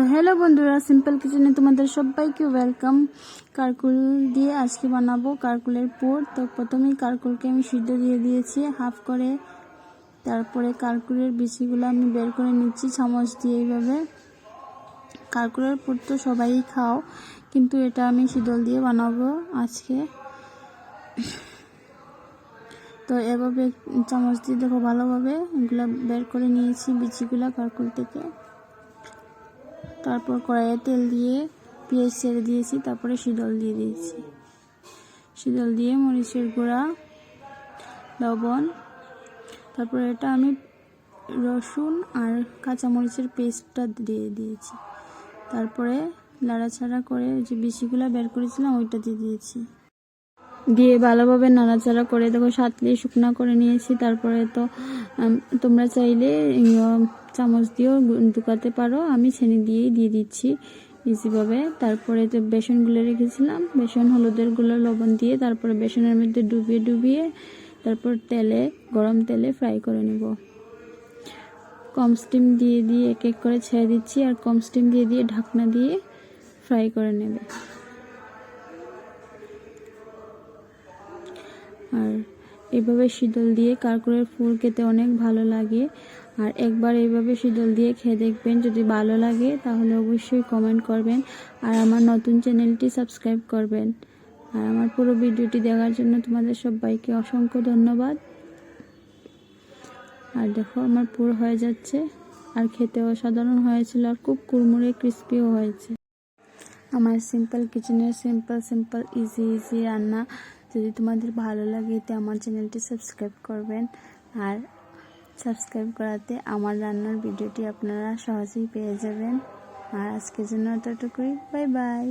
তো হ্যালো বন্ধুরা সিম্পল কিচেনে তোমাদের সবাইকে ওয়েলকাম কারকুল দিয়ে আজকে বানাবো কারকুলের পুর। তো প্রথমেই কারকুলকে আমি সিদ্ধ দিয়ে দিয়েছি হাফ করে। তারপরে কারকুলের বিচিগুলো আমি বের করে নিচ্ছি চামচ দিয়ে এইভাবে। কারকুলের পুর তো সবাই খাও, কিন্তু এটা আমি শীতল দিয়ে বানাবো আজকে। তো এভাবে চামচ দিয়ে দেখো ভালোভাবে এগুলো বের করে নিয়েছি বিচিগুলো কারকুল থেকে। তারপর কড়াইয়ে তেল দিয়ে পেঁয়াজ ছেড়ে দিয়েছি, তারপরে শীতল দিয়ে দিয়েছি। শীতল দিয়ে মরিচের গুঁড়া, লবণ, তারপরে এটা আমি রসুন আর কাঁচামরিচের পেস্টটা দিয়ে দিয়েছি। তারপরে লাড়াছাড়া করে যে বিচিগুলো বের করেছিলাম, ওইটা দিয়ে দিয়েছি। দিয়ে ভালোভাবে নাড়াচাড়া করে দেখো সাতলি শুকনা করে নিয়েছি। তারপরে তো তোমরা চাইলে চামচ দিয়েও ঢুকাতে পারো। আমি ছেনি দিয়েই দিয়ে দিচ্ছি ইজিভাবে তারপরে তো বেসনগুলো রেখেছিলাম, বেসন হলুদেরগুলো লবণ দিয়ে তারপরে বেসনের মধ্যে ডুবিয়ে ডুবিয়ে তারপর তেলে, গরম তেলে ফ্রাই করে নেব। কম স্টিম দিয়ে দিয়ে এক এক করে ছেড়ে দিচ্ছি আর কম স্টিম দিয়ে দিয়ে ঢাকনা দিয়ে ফ্রাই করে নেবে। আর এভাবে শীতল দিয়ে কারকুরের ফুল খেতে অনেক ভালো লাগে। আর একবার এইভাবে শীতল দিয়ে খেয়ে দেখবেন, যদি ভালো লাগে তাহলে অবশ্যই কমেন্ট করবেন। আর আমার নতুন চ্যানেলটি সাবস্ক্রাইব করবেন। আর আমার পুরো ভিডিওটি দেখার জন্য তোমাদের সবাইকে অসংখ্য ধন্যবাদ। আর দেখো, আমার পুরো হয়ে যাচ্ছে। আর খেতে অসাধারণ হয়েছিল। আর খুব কুড়মুড়ে ক্রিস্পিও হয়েছে। আমার সিম্পল কিচেনের সিম্পল সিম্পল ইজি ইজি রান্না যদি তোমাদের ভালো লাগে তো আমার চ্যানেলটি সাবস্ক্রাইব করবেন। আর সাবস্ক্রাইব করাতে আমার রান্নার ভিডিওটি আপনারা সহজেই পেয়ে যাবেন। আর আজকের জন্য এতটুকুই। Bye bye.